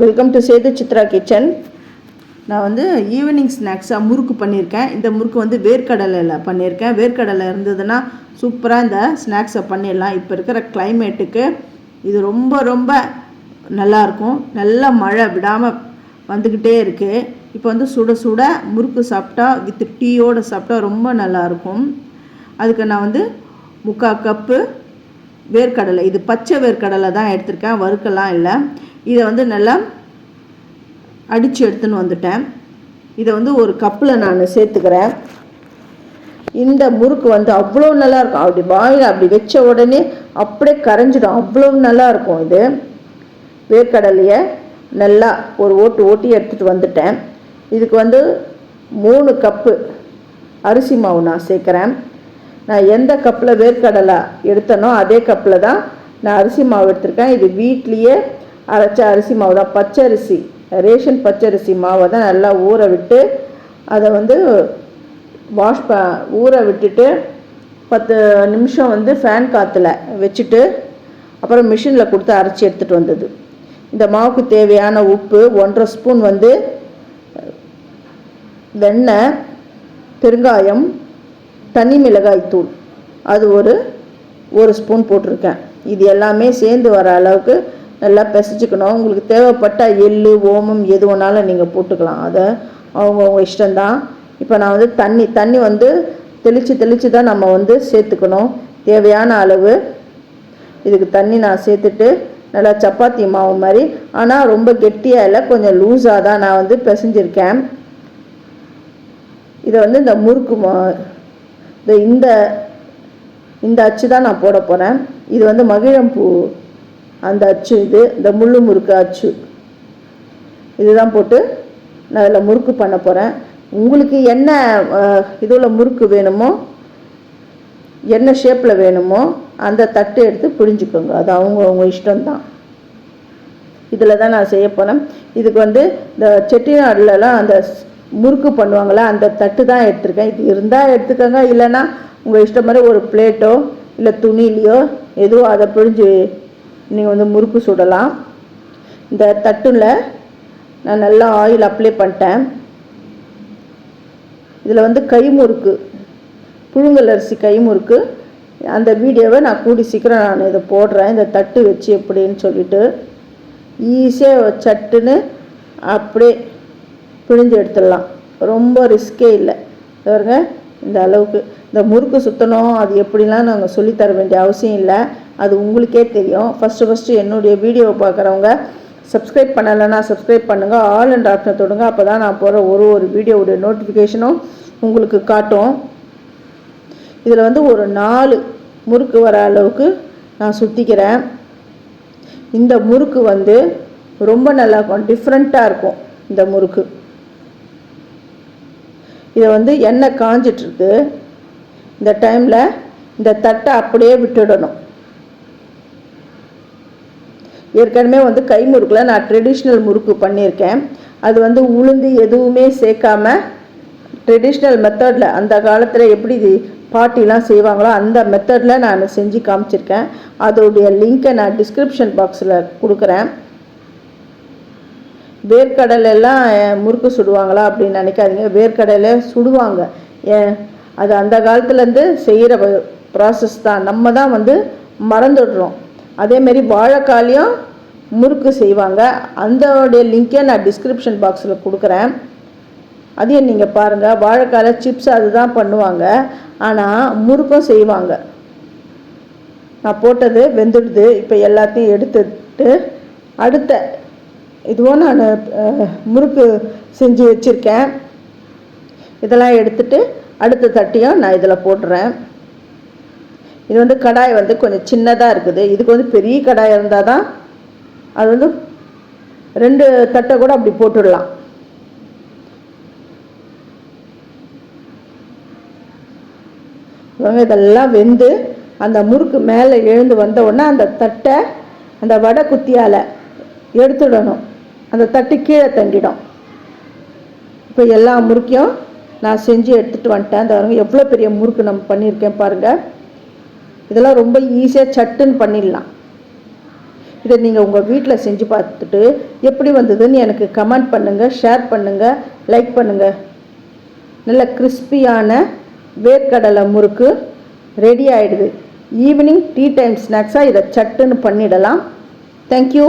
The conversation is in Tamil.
Welcome to Sethu Chitra kitchen நான் வந்து ஈவினிங் ஸ்நாக்ஸாக முறுக்கு பண்ணியிருக்கேன். இந்த முறுக்கு வந்து வேர்க்கடலையில் பண்ணியிருக்கேன். வேர்க்கடலை இருந்ததுன்னா சூப்பராக இந்த ஸ்நாக்ஸை பண்ணிடலாம். இப்போ இருக்கிற கிளைமேட்டுக்கு இது ரொம்ப ரொம்ப நல்லாயிருக்கும். நல்ல மழை விடாமல் வந்துக்கிட்டே இருக்குது இப்போ வந்து சுட சுட முறுக்கு சாப்பிட்டா வித் டீயோடு சாப்பிட்டா ரொம்ப நல்லாயிருக்கும். அதுக்கு நான் வந்து முக்கால் கப்பு வேர்க்கடலை. இது பச்சை வேர்க்கடலை தான் எடுத்திருக்கேன். வறுக்கலாம் இல்லை. இதை வந்து நல்லா அடித்து எடுத்துன்னு வந்துட்டேன். இதை வந்து ஒரு கப்பில் நான் சேர்த்துக்கிறேன். இந்த முறுக்கு வந்து அவ்வளோ நல்லா இருக்கும் அப்படி வாயில் அப்படி வச்ச உடனே அப்படியே கரைஞ்சிடும். அவ்வளோ நல்லா இருக்கும் இது. வேர்க்கடலையை நல்லா ஒரு ஓட்டு ஓட்டி எடுத்துகிட்டு வந்துட்டேன். இதுக்கு வந்து மூணு கப்பு அரிசி மாவு நான் சேர்க்குறேன். நான் எந்த கப்பில் வேர்க்கடலை எடுத்தனோ அதே கப்பில் தான் நான் அரிசி மாவு எடுத்திருக்கேன். இது வீட்லேயே அரைச்ச அரிசி மாவு தான். பச்சரிசி ரேஷன் பச்சரிசி மாவை தான் நல்லா ஊற விட்டு அதை வந்து வாஷ் ப ஊற விட்டுட்டு பத்து நிமிஷம் வந்து ஃபேன் காற்றுல வச்சுட்டு அப்புறம் மிஷினில் கொடுத்து அரைச்சி எடுத்துகிட்டு வந்தது. இந்த மாவுக்கு தேவையான உப்பு ஒன்றரை ஸ்பூன் வந்து வெண்ணெய் பெருங்காயம் தனி மிளகாய் தூள். அது ஒரு ஒரு ஸ்பூன் போட்டிருக்கேன். இது எல்லாமே சேர்ந்து வர அளவுக்கு நல்லா பிசைச்சிக்கணும் உங்களுக்கு தேவைப்பட்ட எள் ஓமம் எது வேணாலும் நீங்கள் போட்டுக்கலாம். அதை அவங்கவுங்க இஷ்டம்தான். இப்போ நான் வந்து தண்ணி தண்ணி வந்து தெளித்து தெளித்து தான் நம்ம வந்து சேர்த்துக்கணும். தேவையான அளவு இதுக்கு தண்ணி நான் சேர்த்துட்டு நல்லா சப்பாத்தி மாவு மாதிரி. ஆனால் ரொம்ப கெட்டியாக இல்லை கொஞ்சம் லூஸாக தான் நான் வந்து பிசைஞ்சிருக்கேன். இதை வந்து இந்த முறுக்கு மா இந்த இந்த இந்த அச்சு தான் நான் போட போகிறேன் இது வந்து மகிழம்பூ அந்த அச்சு இது இந்த முள்ளு முறுக்கு அச்சு. இதுதான் போட்டு நான் அதில் முறுக்கு பண்ண போகிறேன் உங்களுக்கு என்ன இதில் முறுக்கு வேணுமோ என்ன ஷேப்பில் வேணுமோ அந்த தட்டு எடுத்து பிழிஞ்சுக்கோங்க. அது அவங்க அவங்க இஷ்டம்தான். இதில் தான் நான் செய்ய போனேன் இதுக்கு வந்து இந்த செட்டிநாடுலலாம் அந்த முறுக்கு பண்ணுவாங்களா? அந்த தட்டு தான் எடுத்திருக்கேன். இது இருந்தால் எடுத்துக்கோங்க. இல்லைன்னா உங்கள் இஷ்டம் மாதிரி ஒரு பிளேட்டோ இல்லை துணிலையோ எதுவோ அதை பிழிஞ்சு நீங்கள் வந்து முறுக்கு சுடலாம். இந்த தட்டில் நான் நல்லா ஆயில் அப்ளை பண்ணிட்டேன். இதில் வந்து கை முறுக்கு புழுங்கல் அரிசி கை முறுக்கு. அந்த வீடியோவை நான் கூடி சீக்கிரம் நான் இதை போடுறேன். இந்த தட்டு வச்சு எப்படின்னு சொல்லிட்டு ஈஸியாக சட்டுன்னு அப்படியே பிழிஞ்சு எடுத்துடலாம். ரொம்ப ரிஸ்கே இல்லை. பாருங்க இந்த அளவுக்கு. இந்த முறுக்கு சுற்றணும் அது எப்படிலாம் நாங்கள் சொல்லித்தர வேண்டிய அவசியம் இல்லை. அது உங்களுக்கே தெரியும். ஃபஸ்ட்டு ஃபஸ்ட்டு என்னுடைய வீடியோவை பார்க்குறவங்க சப்ஸ்கிரைப் பண்ணலைன்னா சப்ஸ்கிரைப் பண்ணுங்கள் ஆல் அண்ட் ஆப்ஷனை தொடுங்க. அப்போ தான் நான் போகிற ஒரு ஒரு வீடியோவுடைய நோட்டிஃபிகேஷனும் உங்களுக்கு காட்டும். இதில் வந்து ஒரு நாலு முறுக்கு வர அளவுக்கு நான் சுற்றிக்கிறேன் இந்த முறுக்கு வந்து ரொம்ப நல்லா இருக்கும். டிஃப்ரெண்ட்டாக இருக்கும் இந்த முறுக்கு. இதை வந்து எண்ணெய் காஞ்சிட்ருக்கு. இந்த டைமில் இந்த தட்டை அப்படியே விட்டுடணும். ஏற்கனவே வந்து கை முறுக்கில் நான் ட்ரெடிஷ்னல் முறுக்கு பண்ணியிருக்கேன். அது வந்து உளுந்து எதுவுமே சேர்க்காம ட்ரெடிஷ்னல் மெத்தடில் அந்த காலத்தில் எப்படி பாட்டிலாம் செய்வாங்களோ அந்த மெத்தடில் நான் செஞ்சு காமிச்சிருக்கேன். அதோடைய லிங்க்கை நான் டிஸ்கிரிப்ஷன் பாக்ஸில் கொடுக்குறேன். வேர்க்கடலெல்லாம் முறுக்கு சுடுவாங்களா அப்படின்னு நினைக்காதீங்க. வேர்க்கடலை சுடுவாங்க. ஏன்? அது அந்த காலத்துலேருந்து செய்கிற ப்ராசஸ் தான். நம்ம தான் வந்து மறந்துடுறோம். அதேமாரி வாழைக்காலையும் முறுக்கு செய்வாங்க. அந்தோடைய லிங்கை நான் டிஸ்கிரிப்ஷன் பாக்ஸில் கொடுக்குறேன். அதையும் நீங்கள் பாருங்கள் வாழைக்கால சிப்ஸ் அதுதான் பண்ணுவாங்க. ஆனால் முறுக்கும் செய்வாங்க. நான் போட்டது வெந்துடுது. இப்போ எல்லாத்தையும் எடுத்துட்டு அடுத்த இதுவும் நான் முறுக்கு செஞ்சு வச்சுருக்கேன். இதெல்லாம் எடுத்துட்டு அடுத்த தட்டியும் நான் இதில் போடுறேன் இது வந்து கடாய் வந்து கொஞ்சம் சின்னதாக இருக்குது. இதுக்கு வந்து பெரிய கடாய் இருந்தால் தான் அது வந்து ரெண்டு தட்டை கூட அப்படி போட்டுடலாம். இதெல்லாம் வெந்து அந்த முறுக்கு மேலே எழுந்து வந்த உடனே அந்த தட்டை அந்த வடை குத்தியால் எடுத்துடணும். அந்த தட்டு கீழே தண்டிடும் இப்போ எல்லா முறுக்கையும் நான் செஞ்சு எடுத்துகிட்டு வந்துட்டேன். அந்த வரங்க எவ்வளோ பெரிய முறுக்கு நம்ம பண்ணியிருக்கேன் பாருங்கள் இதெல்லாம் ரொம்ப ஈஸியாக சட்டுன்னு பண்ணிடலாம். இதை நீங்கள் உங்கள் வீட்டில் செஞ்சு பார்த்துட்டு எப்படி வந்ததுன்னு எனக்கு கமெண்ட் பண்ணுங்கள் ஷேர் பண்ணுங்கள் லைக் பண்ணுங்கள் நல்ல கிறிஸ்பியான வேர்க்கடலை முறுக்கு ரெடி ஆகிடுது ஈவினிங் டீ டைம் ஸ்நாக்ஸாக இதை சட்டுன்னு பண்ணிடலாம். தேங்க்யூ